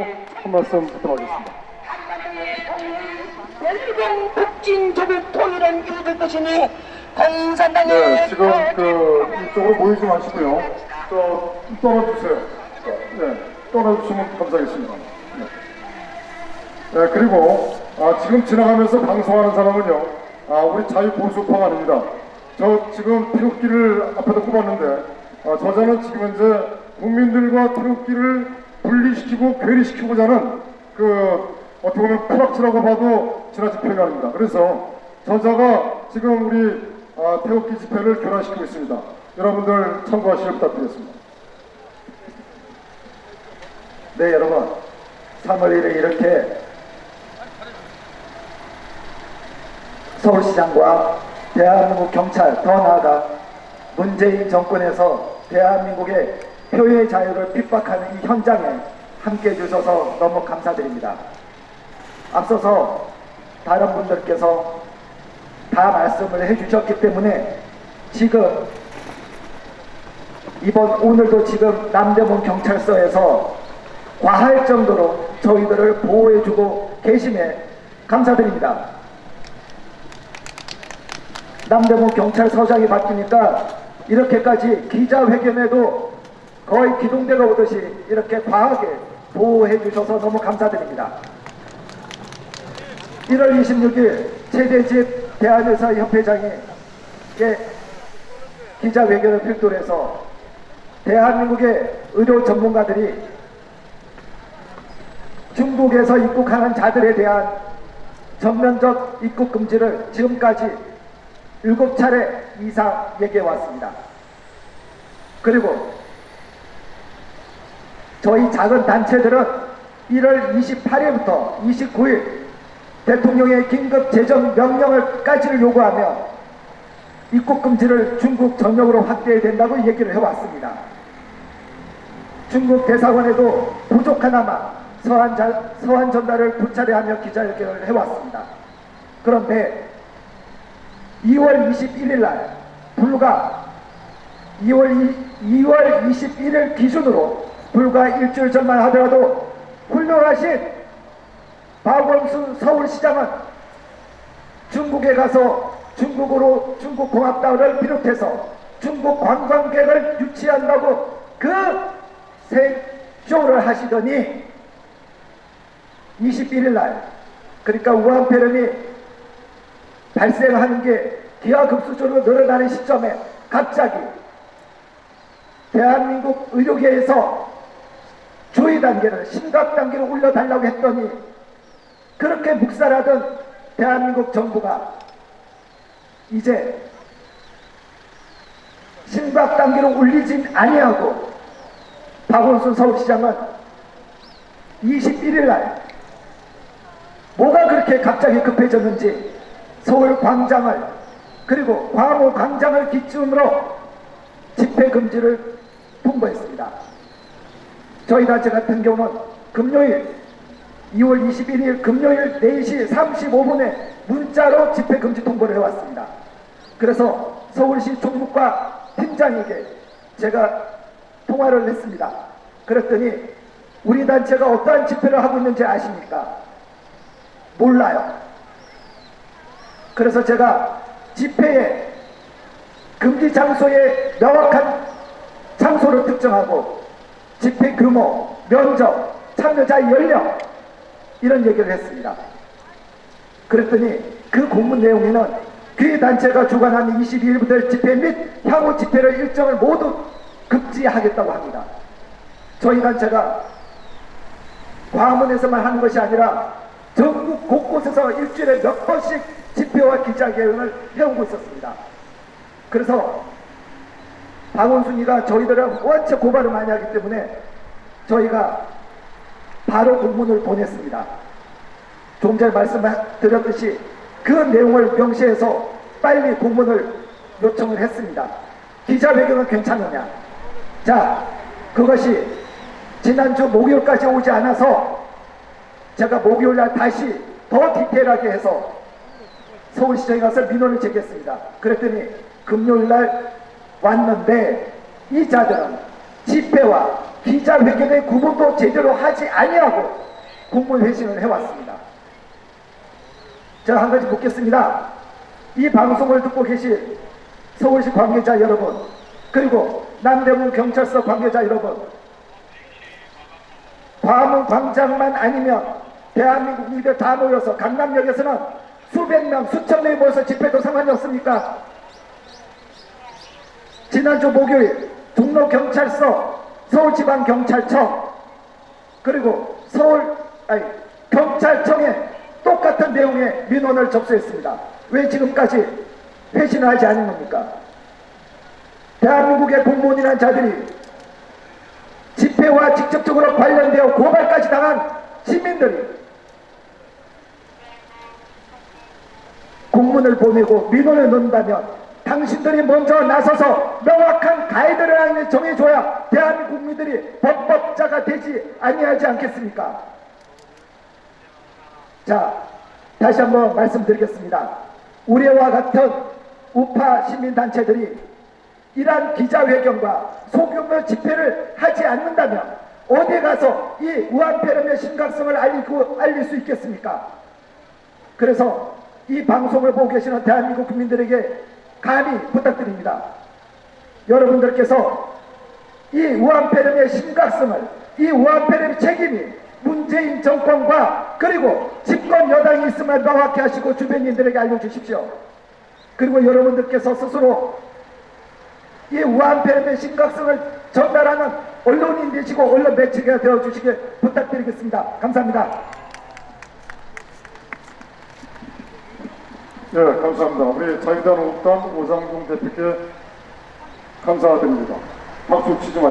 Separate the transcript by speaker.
Speaker 1: 한 말씀 부탁드리겠습니다.
Speaker 2: 멸공 북진 조국 통일은 이루어질 것이니 공산당의
Speaker 1: 네, 지금 그 이쪽으로 모이지 마시고요. 저 떨어주세요. 네, 떨어주시면 감사하겠습니다. 네. 네, 그리고 아, 지금 지나가면서 방송하는 사람은요, 아, 우리 자유보수파가 아닙니다. 저 지금 태극기를 앞에다 꼽았는데, 아, 저자는 지금 현재 국민들과 태극기를 분리시키고 괴리시키고자 하는 그 어떻게 보면 프락치라고 봐도 지나친 표현이 아닙니다. 그래서 저자가 지금 우리 아, 태극기 집회를 교란시키고 있습니다. 여러분들 참고하시길 부탁드리겠습니다.
Speaker 3: 네, 여러분. 3월 1일 이렇게 서울시장과 대한민국 경찰, 더 나아가 문재인 정권에서 대한민국의 표현의 자유를 핍박하는 이 현장에 함께 해주셔서 너무 감사드립니다. 앞서서 다른 분들께서 다 말씀을 해주셨기 때문에 지금 이번 오늘도 지금 남대문 경찰서에서 과할 정도로 저희들을 보호해주고 계심에 감사드립니다. 남대문 경찰서장이 바뀌니까 이렇게까지 기자회견에도 거의 기동대가 오듯이 이렇게 과하게 보호해 주셔서 너무 감사드립니다. 1월 26일 최대집 대한의사 협회장이 기자회견을 필두로 해서 대한민국의 의료 전문가들이 중국에서 입국하는 자들에 대한 전면적 입국 금지를 지금까지 일곱 차례 이상 얘기해 왔습니다. 그리고 저희 작은 단체들은 1월 28일부터 29일 대통령의 긴급 재정 명령을까지를 요구하며 입국 금지를 중국 전역으로 확대해야 된다고 얘기를 해왔습니다. 중국 대사관에도 부족하나마 서한, 자, 서한 전달을 두 차례 하며 기자회견을 해왔습니다. 그런데 2월 21일 날 불과 2월, 2, 월 21일 기준으로 불과 일주일 전만 하더라도 훌륭하신 박원순 서울시장은 중국에 가서 중국으로 중국 공합당을 비롯해서 중국 관광객을 유치한다고 그 생쇼를 하시더니 21일 날 그러니까 우한폐렴이 발생하는 게 기하급수적으로 늘어나는 시점에 갑자기 대한민국 의료계에서 조의 단계를 심각 단계로 올려달라고 했더니 그렇게 묵살하던 대한민국 정부가 이제 심각 단계로 올리진 아니하고 박원순 서울시장은 21일 날 뭐가 그렇게 갑자기 급해졌는지 서울 광장을 그리고 광호 광장을 기준으로 집회 금지를 통보했습니다. 저희 단체 같은 경우는 금요일 2월 21일 금요일 4시 35분에 문자로 집회 금지 통보를 해왔습니다. 그래서 서울시 총무과 팀장에게 제가 통화를 했습니다. 그랬더니 우리 단체가 어떠한 집회를 하고 있는지 아십니까? 몰라요. 그래서 제가 집회에 금지 장소의 명확한 장소를 특정하고 집회 규모, 면적, 참여자 연령 이런 얘기를 했습니다. 그랬더니 그 공문 내용에는 그 단체가 주관하는 22일부터 집회 및 향후 집회를 일정을 모두 금지하겠다고 합니다. 저희 단체가 광화문에서만 하는 것이 아니라 전국 곳곳에서 일주일에 몇 번씩 집회와 기자회견을 해오고 있었습니다. 그래서 박원순이가 저희들은 원체 고발을 많이 하기 때문에 저희가 바로 공문을 보냈습니다. 좀 전에 말씀드렸듯이 그 내용을 명시해서 빨리 공문을 요청을 했습니다. 기자회견은 괜찮느냐? 자, 그것이 지난주 목요일까지 오지 않아서 제가 목요일날 다시 더 디테일하게 해서 서울시장에 가서 민원을 제기했습니다. 그랬더니 금요일날 왔는데 이 자들은 집회와 기자회견의 구분도 제대로 하지 아니하고 공무원 회신을 해왔습니다. 제가 한 가지 묻겠습니다. 이 방송을 듣고 계신 서울시 관계자 여러분, 그리고 남대문 경찰서 관계자 여러분, 광화문 광장만 아니면 대한민국 국민들 다 모여서 강남역에서는 수백 명, 수천 명이 모여서 집회도 상관이 없습니까? 지난주 목요일 종로경찰서, 서울지방경찰청, 그리고 서울, 아니, 경찰청에 똑같은 내용의 민원을 접수했습니다. 왜 지금까지 회신을 하지 않은 겁니까? 대한민국의 공무원이라는 자들이 집회와 직접적으로 관련되어 고발까지 당한 시민들이 공문을 보내고 민원을 넣는다면 당신들이 먼저 나서서 명확한 가이드라인을 정해줘야 대한민국 국민들이 법법자가 되지 아니하지 않겠습니까? 자, 다시 한번 말씀드리겠습니다. 우리와 같은 우파 시민단체들이 이러한 기자회견과 소규모 집회를 하지 않는다면 어디 가서 이 우한폐렴의 심각성을 알리고, 알릴 수 있겠습니까? 그래서 이 방송을 보고 계시는 대한민국 국민들에게 감히 부탁드립니다. 여러분들께서 이 우한폐렴의 심각성을 이 우한폐렴 책임이 문재인 정권과 그리고 집권 여당이 있음을 명확히 하시고 주변인들에게 알려주십시오. 그리고 여러분들께서 스스로 이 우한폐렴의 심각성을 전달하는 언론인 되시고 언론 매체가 되어주시길 부탁드리겠습니다. 감사합니다.
Speaker 1: 예, 감사합니다. 우리 자유한국당 오상중 대표께 감사드립니다. 박수 치지 마.